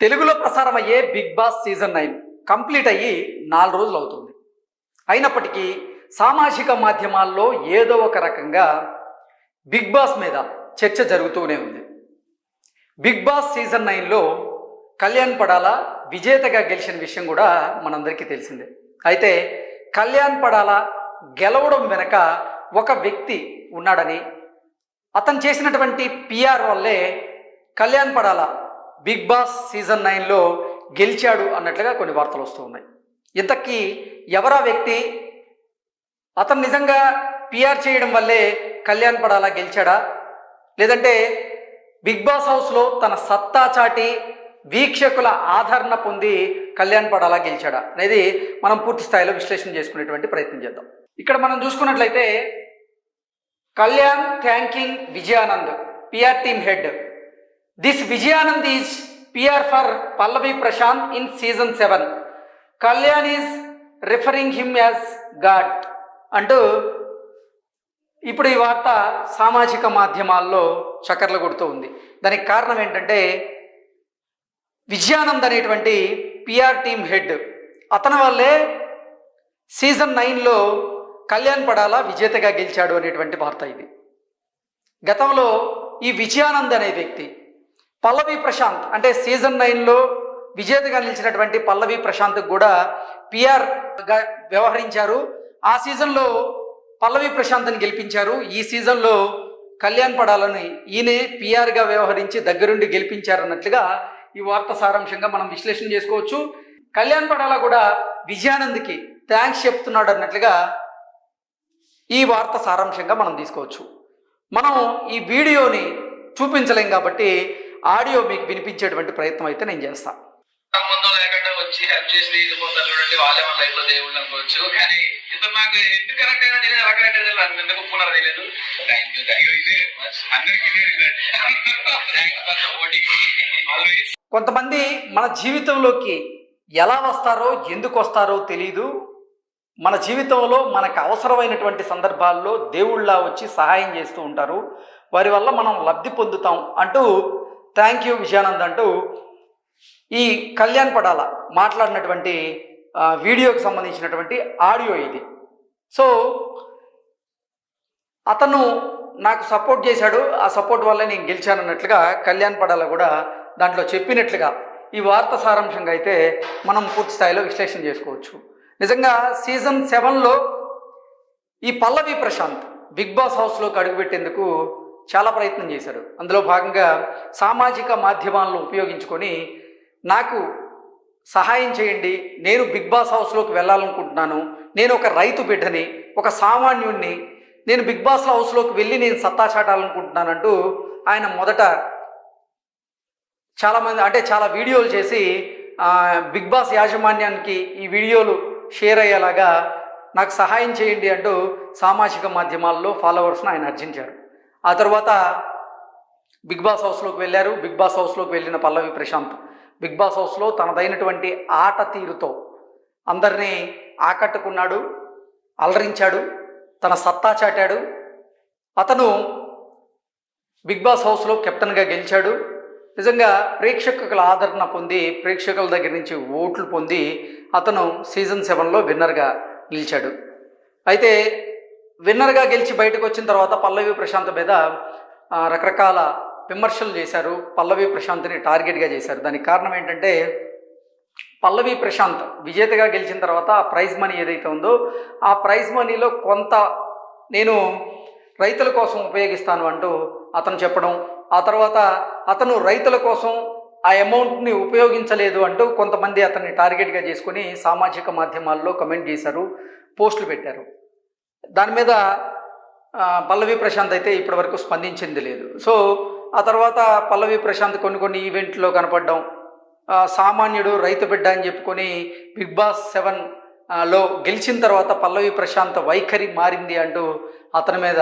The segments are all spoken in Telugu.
తెలుగులో ప్రసారం అయ్యే Big Boss season nine complete అయ్యి నాలుగు రోజులు అవుతుంది. అయినప్పటికీ సామాజిక మాధ్యమాల్లో ఏదో ఒక రకంగా బిగ్ బాస్ మీద చర్చ జరుగుతూనే ఉంది. బిగ్ బాస్ సీజన్ నైన్లో కళ్యాణ్ పడాల విజేతగా గెలిచిన విషయం కూడా మనందరికీ తెలిసిందే. అయితే కళ్యాణ్ పడాల గెలవడం వెనక ఒక వ్యక్తి ఉన్నాడని అతను చేసినటువంటి పిఆర్ వల్లే Kalyan Padala Big Boss season నైన్లో గెలిచాడు అన్నట్లుగా కొన్ని వార్తలు వస్తూ ఉన్నాయి. ఇంతకీ ఎవరా వ్యక్తి? అతను నిజంగా పిఆర్ చేయడం వల్లే కళ్యాణ్ పడాలా గెలిచాడా? లేదంటే బిగ్ బాస్ హౌస్లో తన సత్తా చాటి వీక్షకుల ఆదరణ పొంది కళ్యాణ్ పడాలా గెలిచాడా అనేది మనం పూర్తి స్థాయిలో విశ్లేషణ చేసుకునేటువంటి ప్రయత్నం చేద్దాం. ఇక్కడ మనం చూసుకున్నట్లయితే Kalyan thanking Vijayanand PR team head this Vijayanand is PR for Pallavi Prashanth in season seven Kalyan is referring him as God అంటూ ఇప్పుడు ఈ వార్త సామాజిక మాధ్యమాల్లో చక్కర్లు కొడుతూ ఉంది. దానికి కారణం ఏంటంటే విజయానంద్ అనేటువంటి పిఆర్ టీమ్ హెడ్ అతని వల్లే సీజన్ నైన్లో కళ్యాణ్ పడాల విజేతగా గెలిచాడు అనేటువంటి వార్త ఇది. గతంలో ఈ విజయానంద్ అనే వ్యక్తి పల్లవి ప్రశాంత్ అంటే సీజన్ నైన్లో విజేతగా నిలిచినటువంటి పల్లవి ప్రశాంత్ కూడా పిఆర్గా వ్యవహరించారు. ఆ సీజన్లో పల్లవి ప్రశాంత్ని గెలిపించారు. ఈ సీజన్లో కళ్యాణ్ పడాలని ఈయనే పిఆర్గా వ్యవహరించి దగ్గరుండి గెలిపించారు అన్నట్లుగా ఈ వార్త సారాంశంగా మనం విశ్లేషణ చేసుకోవచ్చు. కళ్యాణ్ పడాల కూడా విజయానంద్కి థ్యాంక్స్ చెప్తున్నాడు అన్నట్లుగా ఈ వార్త సారాంశంగా మనం తీసుకోవచ్చు. మనం ఈ వీడియోని చూపించలేం కాబట్టి ఆడియో మీకు వినిపించేటువంటి ప్రయత్నం అయితే నేను చేస్తాను సంబంధం లేకుండా వచ్చి హెల్ప్ చేసి వెళ్ళిపోతారు చూడండి వాళ్ళే మన లైఫ్లో దేవుళ్ళు అనుకోవచ్చు. కానీ ఇతను నాకు ఎందుకు కరెక్ట్ అయినా తెలియదు ఎలా కరెక్ట్ నన్ను ఎందుకు ఒప్పుకున్నారో తెలియదు. థ్యాంక్ యూ థ్యాంక్ యూ ఇదే అందరికి ఇదే result thanks for supporting always కొంతమంది మన జీవితంలోకి ఎలా వస్తారో ఎందుకు వస్తారో తెలియదు మన జీవితంలో మనకు అవసరమైనటువంటి సందర్భాల్లో దేవుళ్ళ వచ్చి సహాయం చేస్తూ ఉంటారు. వారి వల్ల మనం లబ్ధి పొందుతాం అంటూ థ్యాంక్ యూ విజయానంద్ అంటూ ఈ కళ్యాణ్ పడాల మాట్లాడినటువంటి వీడియోకి సంబంధించినటువంటి ఆడియో ఇది. సో అతను నాకు సపోర్ట్ చేశాడు. ఆ సపోర్ట్ వల్ల నేను గెలిచానన్నట్లుగా కళ్యాణ్ పడాల కూడా దాంట్లో చెప్పినట్లుగా ఈ వార్త సారాంశంగా అయితే మనం పూర్తి స్థాయిలో విశ్లేషణ చేసుకోవచ్చు. నిజంగా సీజన్ సెవెన్లో ఈ పల్లవి ప్రశాంత్ బిగ్ బాస్ హౌస్లోకి అడుగుపెట్టేందుకు చాలా ప్రయత్నం చేశారు అందులో భాగంగా సామాజిక మాధ్యమాలను ఉపయోగించుకొని నాకు సహాయం చేయండి నేను బిగ్ బాస్ హౌస్లోకి వెళ్ళాలనుకుంటున్నాను నేను ఒక రైతు బిడ్డని ఒక సామాన్యుణ్ణి నేను బిగ్ బాస్ హౌస్లోకి వెళ్ళి నేను సత్తా చాటాలనుకుంటున్నానంటూ ఆయన మొదట చాలామంది అంటే చాలా వీడియోలు చేసి బిగ్ బాస్ యాజమాన్యానికి ఈ వీడియోలు షేర్ అయ్యేలాగా నాకు సహాయం చేయండి అంటూ సామాజిక మాధ్యమాల్లో ఫాలోవర్స్ను ఆయన అర్జించారు. ఆ తర్వాత బిగ్ బాస్ హౌస్లోకి వెళ్ళారు. బిగ్ బాస్ హౌస్లోకి వెళ్ళిన పల్లవి ప్రశాంత్. బిగ్ బాస్ హౌస్లో తనదైనటువంటి ఆట తీరుతో అందరినీ ఆకట్టుకున్నాడు అలరించాడు తన సత్తా చాటాడు. అతను బిగ్ బాస్ హౌస్లో కెప్టెన్గా గెలిచాడు. నిజంగా ప్రేక్షకుల ఆదరణ పొంది ప్రేక్షకుల దగ్గర నుంచి ఓట్లు పొంది అతను సీజన్ సెవెన్లో విన్నర్గా నిలిచాడు. అయితే విన్నర్గా గెలిచి బయటకు వచ్చిన తర్వాత పల్లవి ప్రశాంత్ మీద రకరకాల విమర్శలు చేశారు. పల్లవి ప్రశాంత్ని టార్గెట్గా చేశారు. దానికి కారణం ఏంటంటే పల్లవి ప్రశాంత్ విజేతగా గెలిచిన తర్వాత ఆ ప్రైజ్ మనీ ఏదైతే ఉందో ఆ ప్రైజ్ మనీలో కొంత నేను రైతుల కోసం ఉపయోగిస్తాను అంటూ అతను చెప్పడం ఆ తర్వాత అతను రైతుల కోసం ఆ అమౌంట్ని ఉపయోగించలేదు అంటూ కొంతమంది అతన్ని టార్గెట్గా చేసుకొని సామాజిక మాధ్యమాల్లో కమెంట్ చేశారు పోస్టులు పెట్టారు. దాని మీద పల్లవి ప్రశాంత్ అయితే ఇప్పటివరకు స్పందించింది లేదు. సో ఆ తర్వాత పల్లవి ప్రశాంత్ కొన్ని కొన్ని ఈవెంట్లో కనపడడం సామాన్యుడు రైతు బిడ్డ అని చెప్పుకొని బిగ్ బాస్ సెవెన్లో గెలిచిన తర్వాత పల్లవి ప్రశాంత్ వైఖరి మారింది అంటూ అతని మీద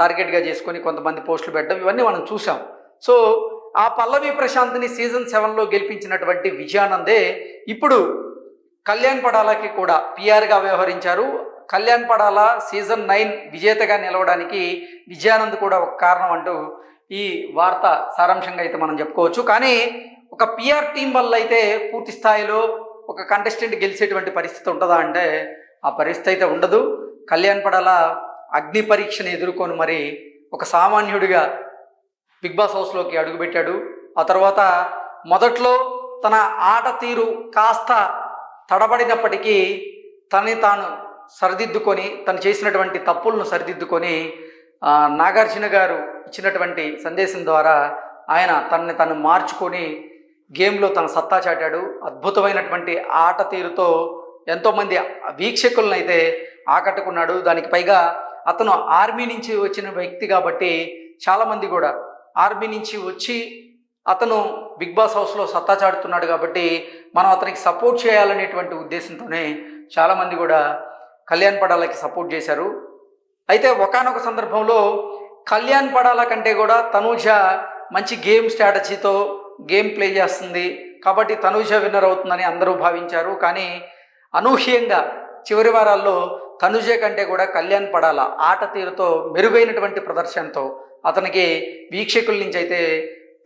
టార్గెట్గా చేసుకొని కొంతమంది పోస్టులు పెట్టడం ఇవన్నీ మనం చూసాం. సో ఆ పల్లవి ప్రశాంత్ని సీజన్ సెవెన్లో గెలిపించినటువంటి విజయానందే ఇప్పుడు కళ్యాణ్ పడాలకి కూడా పిఆర్గా వ్యవహరించారు. కళ్యాణ్ పడాల సీజన్ నైన్ విజేతగా నిలవడానికి విజయానంద్ కూడా ఒక కారణం అంటూ ఈ వార్త సారాంశంగా అయితే మనం చెప్పుకోవచ్చు. కానీ ఒక పిఆర్ టీం వల్ల అయితే పూర్తి స్థాయిలో ఒక కంటెస్టెంట్ గెలిచేటువంటి పరిస్థితి ఉంటుందా అంటే ఆ పరిస్థితి అయితే ఉండదు. కళ్యాణ్ పడాల అగ్ని పరీక్షను ఎదుర్కొని మరి ఒక సామాన్యుడిగా బిగ్ బాస్ హౌస్లోకి అడుగుపెట్టాడు. ఆ తర్వాత మొదట్లో తన ఆట తీరు కాస్త తడబడినప్పటికీ తనని తాను సరిదిద్దుకొని తను చేసినటువంటి తప్పులను సరిదిద్దుకొని నాగార్జున గారు ఇచ్చినటువంటి సందేశం ద్వారా ఆయన తనని తను మార్చుకొని గేమ్లో తన సత్తా చాటాడు. అద్భుతమైనటువంటి ఆట తీరుతో ఎంతోమంది వీక్షకులను అయితే ఆకట్టుకున్నాడు. దానికి పైగా అతను ఆర్మీ నుంచి వచ్చిన వ్యక్తి కాబట్టి చాలామంది కూడా ఆర్మీ నుంచి వచ్చి అతను బిగ్ బాస్ హౌస్లో సత్తా చాటుతున్నాడు కాబట్టి మనం అతనికి సపోర్ట్ చేయాలనేటువంటి ఉద్దేశంతోనే చాలామంది కూడా కళ్యాణ్ పడాలకి సపోర్ట్ చేశారు. అయితే ఒకానొక సందర్భంలో కళ్యాణ్ పడాల కంటే కూడా తనూజ మంచి గేమ్ స్ట్రాటజీతో గేమ్ ప్లే చేస్తుంది. కాబట్టి తనూజ విన్నర్ అవుతుందని అందరూ భావించారు. కానీ అనూహ్యంగా చివరి వారాల్లో తనుజ కంటే కూడా కళ్యాణ్ పడాల ఆట తీరుతో మెరుగైనటువంటి ప్రదర్శనతో అతనికి వీక్షకుల నుంచి అయితే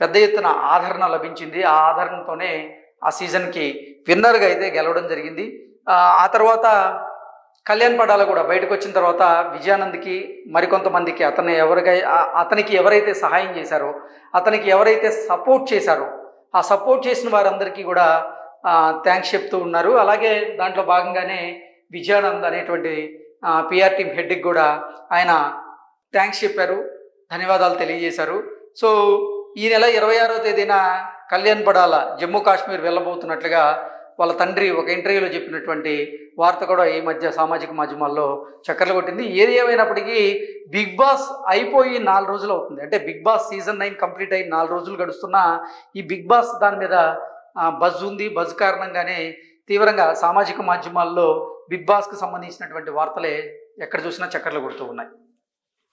పెద్ద ఎత్తున ఆదరణ లభించింది. ఆ ఆదరణతోనే ఆ సీజన్కి విన్నర్గా అయితే గెలవడం జరిగింది. ఆ తర్వాత కళ్యాణ్ పడాల కూడా బయటకు వచ్చిన తర్వాత విజయానంద్కి మరికొంతమందికి అతను ఎవరికై అతనికి ఎవరైతే సహాయం చేశారో అతనికి ఎవరైతే సపోర్ట్ చేశారో ఆ సపోర్ట్ చేసిన వారందరికీ కూడా థ్యాంక్స్ చెప్తూ ఉన్నారు. అలాగే దాంట్లో భాగంగానే విజయానంద్ అనేటువంటి పిఆర్ హెడ్కి కూడా ఆయన థ్యాంక్స్ చెప్పారు ధన్యవాదాలు తెలియజేశారు. సో ఈ నెల ఇరవై ఆరో తేదీన కళ్యాణ్ పడాల జమ్మూ కాశ్మీర్ వెళ్ళబోతున్నట్లుగా వాళ్ళ తండ్రి ఒక ఇంటర్వ్యూలో చెప్పినటువంటి వార్త కూడా ఈ మధ్య సామాజిక మాధ్యమాల్లో చక్కర్లు కొట్టింది. ఏది ఏమైనప్పటికీ బిగ్ బాస్ అయిపోయి నాలుగు రోజులు అవుతుంది. అంటే Big Boss season nine complete అయి నాలుగు రోజులు గడుస్తున్నా ఈ బిగ్ బాస్ దాని మీద బజ్ ఉంది. బజ్ కారణంగానే తీవ్రంగా సామాజిక మాధ్యమాల్లో బిగ్ బాస్కి సంబంధించినటువంటి వార్తలే ఎక్కడ చూసినా చక్కర్లు కొడుతూ ఉన్నాయి.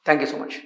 Thank you so much